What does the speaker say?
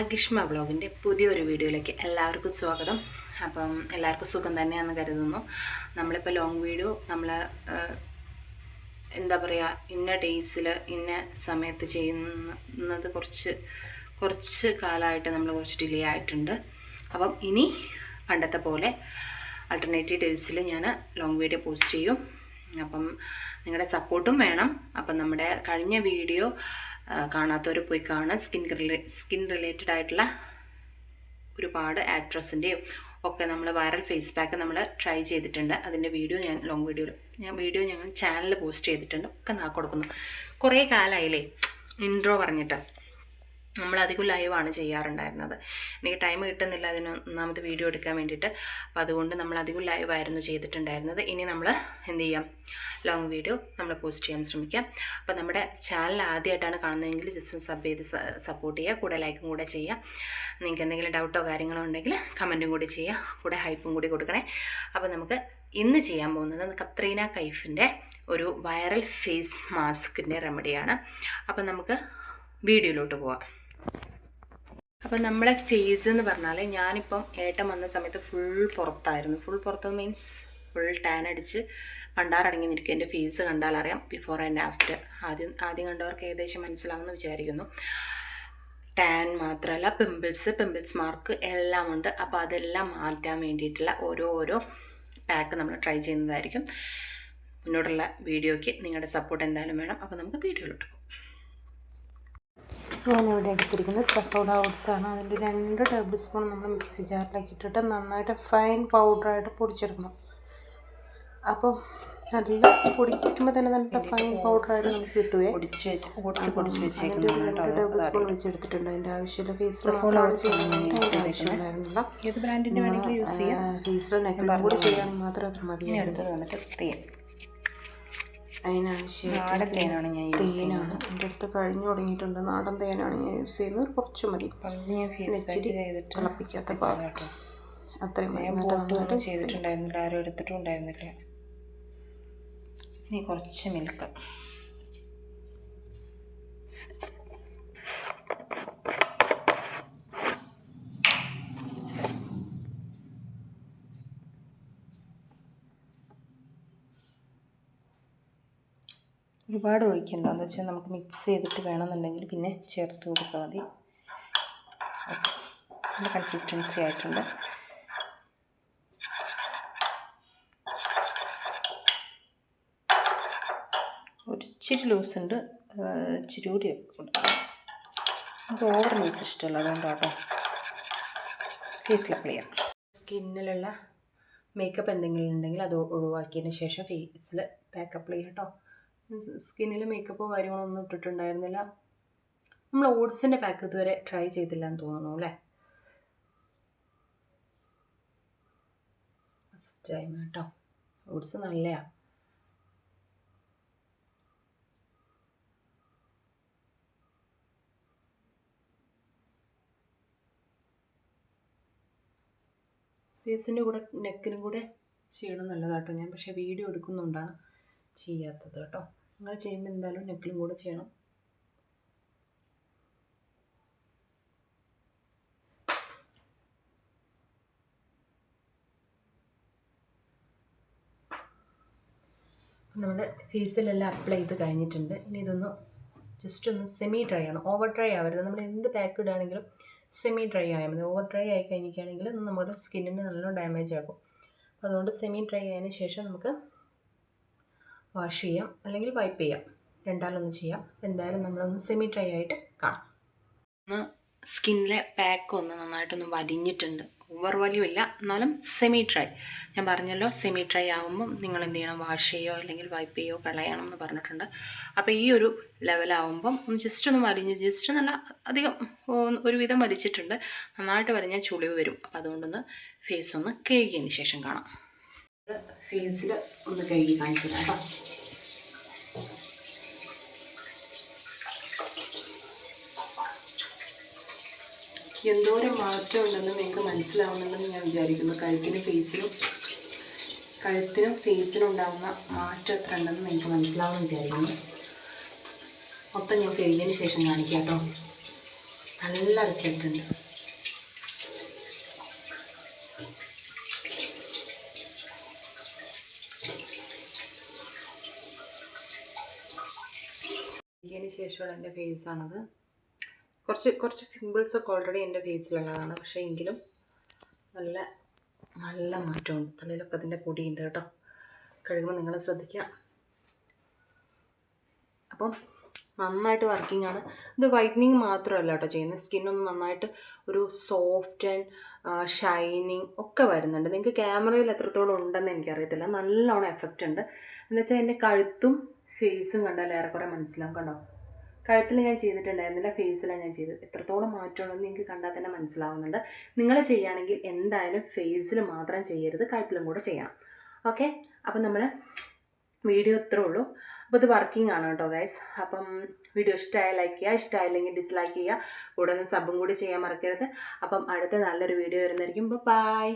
അഗിഷ്മ ബ്ലോഗിന്റെ പുതിയൊരു വീഡിയോയിലേക്ക് എല്ലാവർക്കും സ്വാഗതം. അപ്പം എല്ലാവർക്കും സുഖം തന്നെയാണെന്ന് കരുതുന്നു. നമ്മളിപ്പോൾ ലോങ് വീഡിയോ നമ്മൾ എന്താ പറയുക ഇന്ന ഡേയ്സിൽ ഇന്ന സമയത്ത് ചെയ്യുന്നത് കുറച്ച് കുറച്ച് കാലമായിട്ട് നമ്മൾ കുറച്ച് ഡിലേ ആയിട്ടുണ്ട്. അപ്പം ഇനി പണ്ടത്തെ പോലെ ആൾട്ടർനേറ്റീവ് ഡേയ്സിൽ ഞാൻ ലോങ് വീഡിയോ പോസ്റ്റ് ചെയ്യും. അപ്പം നിങ്ങളുടെ സപ്പോർട്ടും വേണം. അപ്പം നമ്മുടെ കഴിഞ്ഞ വീഡിയോ കാണാത്തവർ പോയി കാണാൻ സ്കിൻ റിലേ സ്കിൻ റിലേറ്റഡ് ആയിട്ടുള്ള ഒരുപാട് ആക്ട്രസിന്റെയും ഒക്കെ നമ്മൾ വൈറൽ ഫേസ് പാക്ക് നമ്മൾ ട്രൈ ചെയ്തിട്ടുണ്ട്. അതിന്റെ വീഡിയോ ഞാൻ ലോങ് വീഡിയോയിൽ ഞാൻ വീഡിയോ ഞങ്ങൾ ചാനലിൽ പോസ്റ്റ് ചെയ്തിട്ടുണ്ട്. ഒക്കെ നാ കൊടുക്കുന്നു. കുറേ കാലമായില്ലേ ഇൻട്രോ പറഞ്ഞിട്ട്. നമ്മൾ അധികം ലൈവാണ് ചെയ്യാറുണ്ടായിരുന്നത്. എനിക്ക് ടൈം കിട്ടുന്നില്ല അതിന് ഒന്നാമത് വീഡിയോ എടുക്കാൻ വേണ്ടിയിട്ട്. അപ്പോൾ അതുകൊണ്ട് നമ്മൾ അധികം ലൈവായിരുന്നു ചെയ്തിട്ടുണ്ടായിരുന്നത്. ഇനി നമ്മൾ എന്ത് ചെയ്യാം? ലോങ് വീഡിയോ നമ്മൾ പോസ്റ്റ് ചെയ്യാൻ ശ്രമിക്കാം. അപ്പോൾ നമ്മുടെ ചാനൽ ആദ്യമായിട്ടാണ് കാണുന്നതെങ്കിൽ ജസ്റ്റ് സബ് ചെയ്ത് സപ്പോർട്ട് ചെയ്യുക. കൂടെ ലൈക്കും കൂടെ ചെയ്യുക. നിങ്ങൾക്ക് എന്തെങ്കിലും ഡൗട്ടോ കാര്യങ്ങളോ ഉണ്ടെങ്കിൽ കമന്റും കൂടി ചെയ്യുക. കൂടെ ഹൈപ്പും കൂടി കൊടുക്കണേ. അപ്പോൾ നമുക്ക് ഇന്ന് ചെയ്യാൻ പോകുന്നത് കത്രീന കൈഫിന്റെ ഒരു വൈറൽ ഫേസ് മാസ്കിന്റെ റെമഡിയാണ് അപ്പം നമുക്ക് വീഡിയോയിലോട്ട് പോവാം. അപ്പം നമ്മളെ ഫേസ് എന്ന് പറഞ്ഞാൽ ഞാനിപ്പം ഏട്ടൻ വന്ന സമയത്ത് ഫുൾ പുറത്തായിരുന്നു. ഫുൾ പുറത്ത് മീൻസ് ഫുൾ ടാൻ അടിച്ച് പണ്ടാറടങ്ങി നിൽക്കുക എന്റെ ഫേസ് കണ്ടാൽ അറിയാം ബിഫോർ ആൻഡ് ആഫ്റ്റർ ആദ്യം ആദ്യം കണ്ടവർക്ക് ഏകദേശം മനസ്സിലാവുമെന്ന് വിചാരിക്കുന്നു. ടാൻ മാത്രമല്ല പിമ്പിൾസ് പിമ്പിൾസ് മാർക്ക് എല്ലാം ഉണ്ട്. അപ്പോൾ അതെല്ലാം മാറ്റാൻ വേണ്ടിയിട്ടുള്ള ഓരോ ഓരോ പാക്ക് നമ്മൾ ട്രൈ ചെയ്യുന്നതായിരിക്കും. മുന്നോട്ടുള്ള വീഡിയോയ്ക്ക് നിങ്ങളുടെ സപ്പോർട്ട് എന്തായാലും വേണം. അപ്പോൾ നമുക്ക് വീഡിയോയിലോട്ട് ഞാനിവിടെ എടുത്തിരിക്കുന്നത് സഫോഡ ഓട്സാണ് ആണ് അതിന്റെ രണ്ട് ടേബിൾ സ്പൂൺ നമ്മൾ മിക്സി ജാറിലേക്ക് ഇട്ടിട്ട് നന്നായിട്ട് ഫൈൻ പൗഡറായിട്ട് പൊടിച്ചെടുക്കണം അപ്പോൾ നല്ല പൊടിക്കുമ്പോൾ തന്നെ നല്ല ഫൈൻ പൗഡറായിട്ട് നമുക്ക് കിട്ടുവേ. പൊടിച്ച് വെച്ച് പൊടിച്ച് ഒരു രണ്ട് ടേബിൾ സ്പൂൺ വെച്ചെടുത്തിട്ടുണ്ട്. അതിന്റെ ആവശ്യമില്ല അതിന്റെ ഏത് ബ്രാൻഡിന്റെ വേണമെങ്കിലും യൂസ് ചെയ്യാം. കൂടി ചെയ്യാൻ മാത്രം അത് മതി അടുത്തത് വന്നിട്ട് തേൻ. അതിനാവശ്യം നാടൻ തേനാണ് ഞാൻ യൂസ് ചെയ്യുന്നത്. എന്റെ അടുത്ത് കഴിഞ്ഞു തുടങ്ങിയിട്ടുണ്ട്. നാടൻ തേനാണ് ഞാൻ യൂസ് ചെയ്യുന്നത്. കുറച്ച് മതി. ഇച്ചിരി തിളപ്പിക്കാത്ത കേട്ടോ. അത്രയും ചെയ്തിട്ടുണ്ടായിരുന്നില്ല. ആരും എടുത്തിട്ടും ഉണ്ടായിരുന്നില്ല. ഇനി കുറച്ച് മിൽക്ക് ഒരുപാട് ഒഴിക്കണ്ട. എന്ന് വെച്ചാൽ നമുക്ക് മിക്സ് ചെയ്തിട്ട് വേണമെന്നുണ്ടെങ്കിൽ പിന്നെ ചേർത്ത് കൊടുത്താൽ മതി. നല്ല കൺസിസ്റ്റൻസി ആയിട്ടുണ്ട്. ഒരിച്ചിരി ലൂസ് ഉണ്ട് ഇച്ചിരി കൂടി കൊടുക്കാം. നമുക്ക് ഓവർ ലൂസ് ഇഷ്ടമല്ല. അതുകൊണ്ടാട്ടോ ഫേസിൽ അപ്ലൈ ചെയ്യാം. സ്കിന്നിലുള്ള മേക്കപ്പ് എന്തെങ്കിലും ഉണ്ടെങ്കിൽ അത് ഒഴിവാക്കിയതിന് ശേഷം ഫേസിൽ പാക്ക് അപ്ലൈ ചെയ്യാം കേട്ടോ സ്കിന്നിൽ മേക്കപ്പോ കാര്യങ്ങളൊന്നും ഇട്ടിട്ടുണ്ടായിരുന്നില്ല. നമ്മൾ ഓട്സിന്റെ പാക്ക് ഇതുവരെ ട്രൈ ചെയ്തില്ല എന്ന് തോന്നുന്നു അല്ലേ? ഫസ്റ്റ് ടൈം കേട്ടോ ഓട്സ് നല്ലതാണ് ഫേസിന്റെ കൂടെ നെക്കിനും കൂടെ ചെയ്യണം നല്ലതാട്ടോ ഞാൻ. പക്ഷേ വീഡിയോ എടുക്കുന്നുണ്ടാണ്. ചെയ്യാത്തത് കേട്ടോ. നിങ്ങൾ ചെയ്യുമ്പോൾ എന്തായാലും നെക്കിലും കൂടെ ചെയ്യണം. നമ്മുടെ ഫേസിലെല്ലാം അപ്ലൈ ചെയ്ത് കഴിഞ്ഞിട്ടുണ്ട്. ഇനി ഇതൊന്ന് ജസ്റ്റ് ഒന്ന് സെമി ഡ്രൈ ആണ്. ഓവർ ഡ്രൈ ആവരുത്. നമ്മൾ എന്ത് പാക്ക് ഇടുകയാണെങ്കിലും സെമി ഡ്രൈ ആയാൽ മതി. ഓവർ ഡ്രൈ ആയി കഴിഞ്ഞിരിക്കുകയാണെങ്കിൽ നമ്മുടെ സ്കിന്നിന് നല്ല ഡാമേജ് ആകും. അതുകൊണ്ട് സെമി ഡ്രൈ ആയതിനു ശേഷം നമുക്ക് വാഷ് ചെയ്യാം അല്ലെങ്കിൽ വൈപ്പ് ചെയ്യാം. രണ്ടാലൊന്ന് ചെയ്യാം. എന്തായാലും നമ്മളൊന്ന് സെമി ഡ്രൈ ആയിട്ട് കാണാം. ഒന്ന് സ്കിന്നിലെ പാക്ക് ഒന്ന് നന്നായിട്ടൊന്ന് വലിഞ്ഞിട്ടുണ്ട്. ഓവർ വലിയുമില്ല എന്നാലും സെമി ഡ്രൈ ഞാൻ പറഞ്ഞല്ലോ സെമി ഡ്രൈ ആകുമ്പം നിങ്ങൾ എന്ത് ചെയ്യണം? വാഷ് ചെയ്യോ അല്ലെങ്കിൽ വൈപ്പ് ചെയ്യോ കളയണം എന്ന് പറഞ്ഞിട്ടുണ്ട്. അപ്പോൾ ഈ ഒരു ലെവലാവുമ്പം ജസ്റ്റ് ഒന്ന് വലിഞ്ഞ് ജസ്റ്റ് നല്ല അധികം ഒരുവിധം വലിച്ചിട്ടുണ്ട്. നന്നായിട്ട് വലിഞ്ഞാൽ ചുളിവ് വരും. അപ്പോൾ അതുകൊണ്ടൊന്ന് ഫേസ് ഒന്ന് കഴുകിയതിന് ശേഷം കാണാം. ഫേസിൽ ഒന്ന് കഴുകി കാണിച്ചു കേട്ടോ. എന്തോരം മാറ്റം ഉണ്ടെന്ന് നിങ്ങൾക്ക് മനസ്സിലാവുന്നുണ്ടെന്ന് ഞാൻ വിചാരിക്കുന്നു. കഴുത്തിന് ഫേസിലും കഴുത്തിനും ഫേസിലും ഉണ്ടാകുന്ന മാറ്റം എത്ര ഉണ്ടെന്ന് നിങ്ങൾക്ക് മനസ്സിലാവുമെന്ന് വിചാരിക്കുന്നു. മൊത്തം ഞാൻ കഴുകിയതിന് ശേഷം കാണിക്കാം കേട്ടോ. നല്ല റിസൾട്ട് ഉണ്ട്. ഇതിന് ശേഷമുള്ള എന്റെ ഫേസാണത് കുറച്ച് കുറച്ച് പിമ്പിൾസ് ഒക്കെ ഓൾറെഡി എന്റെ ഫേസിലുള്ളതാണ് പക്ഷേ എങ്കിലും നല്ല നല്ല മാറ്റമുണ്ട്. തലയിലൊക്കെ അതിന്റെ പൊടിയുണ്ട് കേട്ടോ. കഴുകുമ്പോൾ നിങ്ങൾ ശ്രദ്ധിക്കുക. അപ്പം നന്നായിട്ട് വർക്കിംഗ് ആണ്. ഇത് വൈറ്റനിങ് മാത്രമല്ല കേട്ടോ ചെയ്യുന്നത്. സ്കിന്നൊന്ന് നന്നായിട്ട് ഒരു സോഫ്റ്റ് ആൻഡ് ഷൈനിങ് ഒക്കെ വരുന്നുണ്ട്. നിങ്ങൾക്ക് ക്യാമറയിൽ എത്രത്തോളം ഉണ്ടെന്ന് എനിക്കറിയത്തില്ല. നല്ലോണം എഫക്റ്റ് ഉണ്ട്. എന്നുവെച്ചാൽ എന്റെ കഴുത്തും ഫേസും കണ്ടാൽ ഏറെക്കുറെ മനസ്സിലാവും കണ്ടോ? കഴുത്തിൽ ഞാൻ ചെയ്തിട്ടുണ്ടായിരുന്നില്ല ഫേസിലാണ് ഞാൻ ചെയ്തത്. എത്രത്തോളം മാറ്റമുണ്ടെന്ന് നിങ്ങൾക്ക് കണ്ടാൽ തന്നെ മനസ്സിലാവുന്നുണ്ട്. നിങ്ങൾ ചെയ്യുകയാണെങ്കിൽ എന്തായാലും ഫേസിൽ മാത്രം ചെയ്യരുത്. കഴുത്തിലും കൂടെ ചെയ്യണം. ഓക്കെ അപ്പം നമ്മൾ വീഡിയോ ഇത്രേ ഉള്ളൂ. അപ്പോൾ ഇത് വർക്കിംഗ് ആണ് കേട്ടോ ഗൈസ് അപ്പം വീഡിയോ ഇഷ്ടമായ ലൈക്ക് ചെയ്യുക. ഇഷ്ടമായില്ലെങ്കിൽ ഡിസ്ലൈക്ക് ചെയ്യുക. കൂടെ ഒന്ന് സബും കൂടി ചെയ്യാൻ മറക്കരുത്. അപ്പം അടുത്ത നല്ലൊരു വീഡിയോ വരുന്നതായിരിക്കും. ബൈ